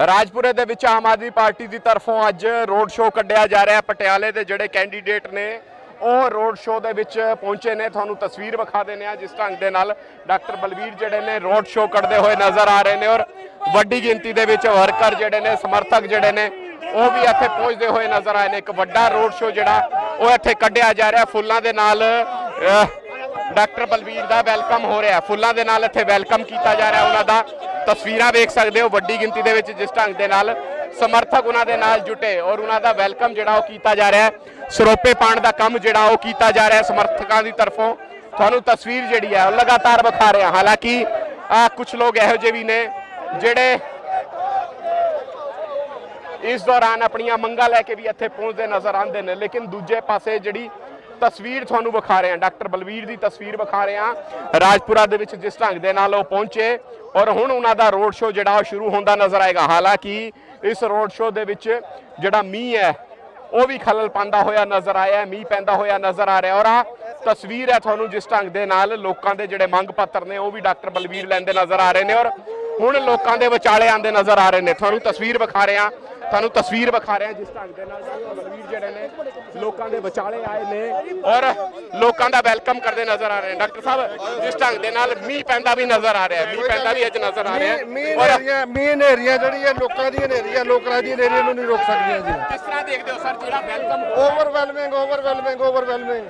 ਰਾਜਪੁਰੇ ਦੇ ਵਿੱਚ ਆਮ ਆਦਮੀ ਪਾਰਟੀ ਦੀ ਤਰਫੋਂ ਅੱਜ ਰੋਡ ਸ਼ੋਅ ਕੱਢਿਆ ਜਾ ਰਿਹਾ ਪਟਿਆਲੇ ਦੇ ਜਿਹੜੇ ਕੈਂਡੀਡੇਟ ਨੇ, ਉਹ ਰੋਡ ਸ਼ੋਅ ਦੇ ਵਿੱਚ ਪਹੁੰਚੇ ਨੇ। ਤੁਹਾਨੂੰ ਤਸਵੀਰ ਵਿਖਾ ਦਿੰਦੇ ਆ ਜਿਸ ਢੰਗ ਦੇ ਨਾਲ ਡਾਕਟਰ ਬਲਵੀਰ ਜਿਹੜੇ ਨੇ ਰੋਡ ਸ਼ੋਅ ਕੱਢਦੇ ਹੋਏ ਨਜ਼ਰ ਆ ਰਹੇ ਨੇ ਔਰ ਵੱਡੀ ਗਿਣਤੀ ਦੇ ਵਿੱਚ ਵਰਕਰ ਜਿਹੜੇ ਨੇ, ਸਮਰਥਕ ਜਿਹੜੇ ਨੇ, ਉਹ ਵੀ ਇੱਥੇ ਪਹੁੰਚਦੇ ਹੋਏ ਨਜ਼ਰ ਆਏ ਨੇ। ਇੱਕ ਵੱਡਾ ਰੋਡ ਸ਼ੋਅ ਜਿਹੜਾ ਉਹ ਇੱਥੇ ਕੱਢਿਆ ਜਾ ਰਿਹਾ। ਫੁੱਲਾਂ ਦੇ ਨਾਲ ਡਾਕਟਰ ਬਲਵੀਰ ਦਾ ਵੈਲਕਮ ਹੋ ਰਿਹਾ ਫੁੱਲਾਂ ਦੇ ਨਾਲ ਇੱਥੇ ਵੈਲਕਮ ਕੀਤਾ ਜਾ ਰਿਹਾ ਉਹਨਾਂ ਦਾ। ਤਸਵੀਰਾਂ ਵੇਖ ਸਕਦੇ ਹੋ ਵੱਡੀ ਗਿਣਤੀ ਦੇ ਵਿੱਚ ਜਿਸ ਢੰਗ ਦੇ ਨਾਲ ਸਮਰਥਕ ਉਹਨਾਂ ਦੇ ਨਾਲ ਜੁਟੇ ਔਰ ਉਹਨਾਂ ਦਾ ਵੈਲਕਮ ਜਿਹੜਾ ਉਹ ਕੀਤਾ ਜਾ ਰਿਹਾ ਸਰੋਪੇ ਪਾਣ ਦਾ ਕੰਮ ਜਿਹੜਾ ਉਹ ਕੀਤਾ ਜਾ ਰਿਹਾ ਸਮਰਥਕਾਂ ਦੀ ਤਰਫੋਂ। ਤੁਹਾਨੂੰ ਤਸਵੀਰ ਜਿਹੜੀ ਹੈ ਉਹ ਲਗਾਤਾਰ ਵਿਖਾ ਰਿਹਾ ਹਾਲਾਂਕਿ ਆ ਕੁਝ ਲੋਕ ਇਹੋ ਜਿਹੇ ਵੀ ਨੇ ਜਿਹੜੇ ਇਸ ਦੌਰਾਨ ਆਪਣੀਆਂ ਮੰਗਾਂ ਲੈ ਕੇ ਵੀ ਇੱਥੇ ਪਹੁੰਚਦੇ ਨਜ਼ਰ ਆਉਂਦੇ ਨੇ। ਲੇਕਿਨ ਦੂਜੇ ਪਾਸੇ ਜਿਹੜੀ ਤਸਵੀਰ ਤੁਹਾਨੂੰ ਵਿਖਾ ਰਹੇ ਹਾਂ। ਡਾਕਟਰ ਬਲਵੀਰ ਦੀ ਤਸਵੀਰ ਵਿਖਾ ਰਹੇ ਹਾਂ। ਰਾਜਪੁਰਾ ਦੇ ਵਿੱਚ ਜਿਸ ਢੰਗ ਦੇ ਨਾਲ ਉਹ ਪਹੁੰਚੇ ਔਰ ਹੁਣ ਉਹਨਾਂ ਦਾ ਰੋਡ ਸ਼ੋਅ ਜਿਹੜਾ ਉਹ ਸ਼ੁਰੂ ਹੁੰਦਾ ਨਜ਼ਰ ਆਏਗਾ। ਹਾਲਾਂਕਿ ਇਸ ਰੋਡ ਸ਼ੋਅ ਦੇ ਵਿੱਚ ਜਿਹੜਾ ਮੀਂਹ ਹੈ, ਉਹ ਵੀ ਖਲਲ ਪਾਉਂਦਾ ਹੋਇਆ ਨਜ਼ਰ ਆਇਆ, ਮੀਂਹ ਪੈਂਦਾ ਹੋਇਆ ਨਜ਼ਰ ਆ ਰਿਹਾ। ਔਰ ਆ ਤਸਵੀਰ ਹੈ ਤੁਹਾਨੂੰ ਜਿਸ ਢੰਗ ਦੇ ਨਾਲ ਲੋਕਾਂ ਦੇ ਜਿਹੜੇ ਮੰਗ ਪੱਤਰ ਨੇ, ਉਹ ਵੀ ਡਾਕਟਰ ਬਲਵੀਰ ਲੈਂਦੇ ਨਜ਼ਰ ਆ ਰਹੇ ਨੇ ਔਰ ਹੁਣ ਲੋਕਾਂ ਦੇ ਵਿਚਾਲੇ ਆਂਦੇ ਨਜ਼ਰ ਆ ਰਹੇ ਨੇ। ਤੁਹਾਨੂੰ ਤਸਵੀਰ ਵਿਖਾ ਰਹੇ ਹਾਂ। ਤੁਹਾਨੂੰ ਤਸਵੀਰ ਵਿਖਾ ਰਹੇ ਜਿਸ ਢੰਗ ਦੇ ਨਾਲ ਬਲਵੀਰ ਜਿਹੜੇ ਨੇ ਲੋਕਾਂ ਦੇ ਵਿਚਾਲੇ ਆਏ ਨੇ ਔਰ ਲੋਕਾਂ ਦਾ ਵੈਲਕਮ ਕਰਦੇ ਨਜ਼ਰ ਆ ਰਹੇ ਨੇ। ਡਾਕਟਰ ਸਾਹਿਬ ਜਿਸ ਢੰਗ ਦੇ ਨਾਲ ਮੀਂਹ ਪੈਂਦਾ ਵੀ ਨਜ਼ਰ ਆ ਰਿਹਾ ਮੀਂਹ ਪੈਂਦਾ ਵੀ ਅੱਜ ਨਜ਼ਰ ਆ ਰਿਹਾ ਮੀਂਹ ਨੇਰੀਆਂ ਮੀਂਹ ਨੇਰੀਆਂ ਜਿਹੜੀਆਂ ਲੋਕਾਂ ਦੀਆਂ ਨੇਰੀਆਂ ਲੋਕਾਂ ਦੀਆਂ ਨੇਰੀਆਂ ਨੂੰ ਨਹੀਂ ਰੋਕ ਸਕਦੀਆਂ ਜੀ। ਕਿਸ ਤਰ੍ਹਾਂ ਦੇਖਦੇ ਹੋ ਸਰ ਜਿਹੜਾ welcome overwhelming overwhelming overwhelming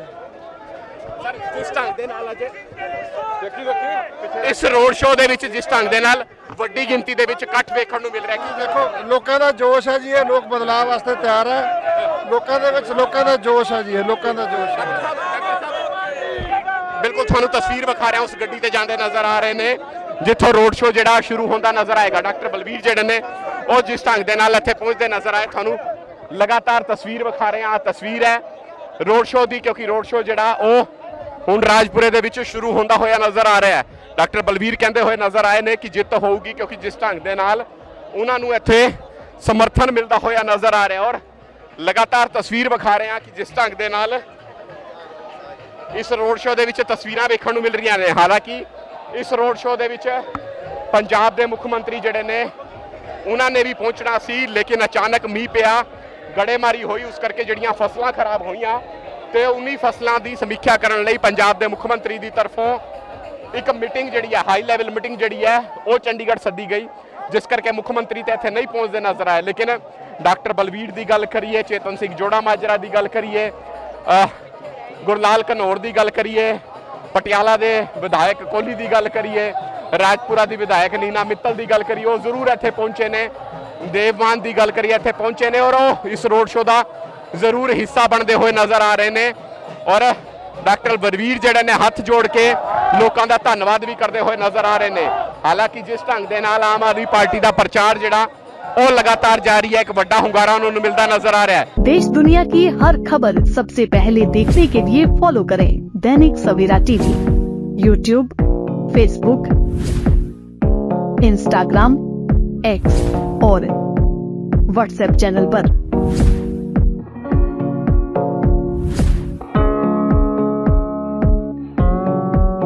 sir ਜਿਸ ਢੰਗ ਦੇ ਨਾਲ ਅੱਜ? ਦੇਖੀ ਦੇਖੀ। ਇਸ ਰੋਡ ਸ਼ੋਅ ਦੇ ਵਿੱਚ ਜਿਸ ਢੰਗ ਦੇ ਨਾਲ ਵੱਡੀ ਗਿਣਤੀ ਦੇ ਵਿੱਚ ਇਕੱਠ ਵੇਖਣ ਨੂੰ ਮਿਲ ਰਿਹਾ ਕੀ ਦੇਖੋ ਲੋਕਾਂ ਦਾ ਜੋਸ਼ ਹੈ ਜੀ ਇਹ ਲੋਕ ਬਦਲਾਅ ਵਾਸਤੇ ਤਿਆਰ ਹੈ। ਲੋਕਾਂ ਦੇ ਵਿੱਚ ਲੋਕਾਂ ਦਾ ਜੋਸ਼ ਹੈ ਜੀ ਇਹ ਲੋਕਾਂ ਦਾ ਜੋਸ਼ ਹੈ। ਬਿਲਕੁਲ ਤੁਹਾਨੂੰ ਤਸਵੀਰ ਵਿਖਾ ਰਿਹਾ ਉਸ ਗੱਡੀ ਤੇ ਜਾਂਦੇ ਨਜ਼ਰ ਆ ਰਹੇ ਨੇ ਜਿੱਥੋਂ ਰੋਡ ਸ਼ੋਅ ਜਿਹੜਾ ਸ਼ੁਰੂ ਹੁੰਦਾ ਨਜ਼ਰ ਆਏਗਾ। ਡਾਕਟਰ ਬਲਵੀਰ ਜਿਹੜੇ ਨੇ ਉਹ ਜਿਸ ਢੰਗ ਦੇ ਨਾਲ ਇੱਥੇ ਪਹੁੰਚਦੇ ਨਜ਼ਰ ਆਏ ਤੁਹਾਨੂੰ ਲਗਾਤਾਰ ਤਸਵੀਰ ਵਿਖਾ ਰਹੇ ਹਾਂ। ਆਹ ਤਸਵੀਰ ਹੈ ਰੋਡ ਸ਼ੋਅ ਦੀ ਕਿਉਂਕਿ ਰੋਡ ਸ਼ੋਅ ਜਿਹੜਾ ਉਹ ਹੁਣ ਰਾਜਪੁਰੇ ਦੇ ਵਿੱਚ ਸ਼ੁਰੂ ਹੁੰਦਾ ਹੋਇਆ ਨਜ਼ਰ ਆ ਰਿਹਾ ਹੈ। ਡਾਕਟਰ ਬਲਵੀਰ ਕਹਿੰਦੇ ਹੋਏ ਨਜ਼ਰ ਆਏ ਨੇ ਕਿ ਜਿੱਤ ਹੋਊਗੀ ਕਿਉਂਕਿ ਜਿਸ ਢੰਗ ਦੇ ਨਾਲ ਉਹਨਾਂ ਨੂੰ ਇੱਥੇ ਸਮਰਥਨ ਮਿਲਦਾ ਹੋਇਆ ਨਜ਼ਰ ਆ ਰਿਹਾ ਔਰ ਲਗਾਤਾਰ ਤਸਵੀਰ ਵਿਖਾ ਰਹੇ ਹਾਂ ਕਿ ਜਿਸ ਢੰਗ ਦੇ ਨਾਲ ਇਸ ਰੋਡ ਸ਼ੋਅ ਦੇ ਵਿੱਚ ਤਸਵੀਰਾਂ ਵੇਖਣ ਨੂੰ ਮਿਲ ਰਹੀਆਂ ਨੇ। ਹਾਲਾਂਕਿ ਇਸ ਰੋਡ ਸ਼ੋਅ ਦੇ ਵਿੱਚ ਪੰਜਾਬ ਦੇ ਮੁੱਖ ਮੰਤਰੀ ਜਿਹੜੇ ਨੇ, ਉਹਨਾਂ ਨੇ ਵੀ ਪਹੁੰਚਣਾ ਸੀ, ਲੇਕਿਨ ਅਚਾਨਕ ਮੀਂਹ ਪਿਆ, ਗੜੇਮਾਰੀ ਹੋਈ, ਉਸ ਕਰਕੇ ਜਿਹੜੀਆਂ ਫਸਲਾਂ ਖਰਾਬ ਹੋਈਆਂ ਤੇ ਉਨੀ ਫਸਲਾਂ ਦੀ ਸਮੀਖਿਆ ਕਰਨ ਲਈ ਪੰਜਾਬ ਦੇ ਮੁੱਖ ਮੰਤਰੀ ਦੀ ਤਰਫੋਂ ਇੱਕ ਮੀਟਿੰਗ ਜਿਹੜੀ ਹੈ ਹਾਈ ਲੈਵਲ ਮੀਟਿੰਗ ਜਿਹੜੀ ਹੈ, ਉਹ ਚੰਡੀਗੜ੍ਹ ਸੱਦੀ ਗਈ, ਜਿਸ ਕਰਕੇ ਮੁੱਖ ਮੰਤਰੀ ਤੇ ਇੱਥੇ ਨਹੀਂ ਪਹੁੰਚਦੇ ਨਜ਼ਰ ਆਏ। ਲੇਕਿਨ ਡਾਕਟਰ ਬਲਵੀਰ ਦੀ ਗੱਲ ਕਰੀਏ, ਚੇਤਨ ਸਿੰਘ ਜੋੜਾ ਮਾਜਰਾ ਦੀ ਗੱਲ ਕਰੀਏ ਗੁਰਲਾਲ ਘਨੌਰ ਦੀ ਗੱਲ ਕਰੀਏ, ਪਟਿਆਲਾ ਦੇ ਵਿਧਾਇਕ ਕੋਹਲੀ ਦੀ ਗੱਲ ਕਰੀਏ, ਰਾਜਪੁਰਾ ਦੀ ਵਿਧਾਇਕ ਨੀਨਾ ਮਿੱਤਲ ਦੀ ਗੱਲ ਕਰੀਏ, ਉਹ ਜ਼ਰੂਰ ਇੱਥੇ ਪਹੁੰਚੇ ਨੇ। ਦੇਵਮਾਨ ਦੀ ਗੱਲ ਕਰੀਏ, ਇੱਥੇ ਪਹੁੰਚੇ ਨੇ ਔਰ ਉਹ ਇਸ ਰੋਡ ਸ਼ੋਅ ਦਾ ਜ਼ਰੂਰ ਹਿੱਸਾ ਬਣਦੇ ਹੋਏ ਨਜ਼ਰ ਆ ਰਹੇ ਨੇ ਔਰ ਡਾਕਟਰ ਬਲਵੀਰ ਜਿਹੜੇ ਨੇ ਹੱਥ ਜੋੜ ਕੇ ਲੋਕਾਂ ਦਾ ਧੰਨਵਾਦ ਵੀ ਕਰਦੇ ਹੋਏ ਨਜ਼ਰ ਆ ਰਹੇ ਨੇ ਹਾਲਾਂਕਿ ਜਿਸ ਢੰਗ ਦੇ ਨਾਲ ਆਮ ਆਦਮੀ ਪਾਰਟੀ ਦਾ ਪ੍ਰਚਾਰ ਜਿਹੜਾ ਉਹ ਲਗਾਤਾਰ ਜਾਰੀ ਹੈ ਇੱਕ ਵੱਡਾ ਹੁੰਗਾਰਾ ਉਹਨਾਂ ਨੂੰ ਮਿਲਦਾ ਨਜ਼ਰ ਆ ਰਿਹਾ ਹੈ देश दुनिया की हर खबर सबसे पहले देखने के लिए फॉलो करें Dainik Savera TV YouTube Facebook Instagram X और व्हाट्सएप चैनल पर।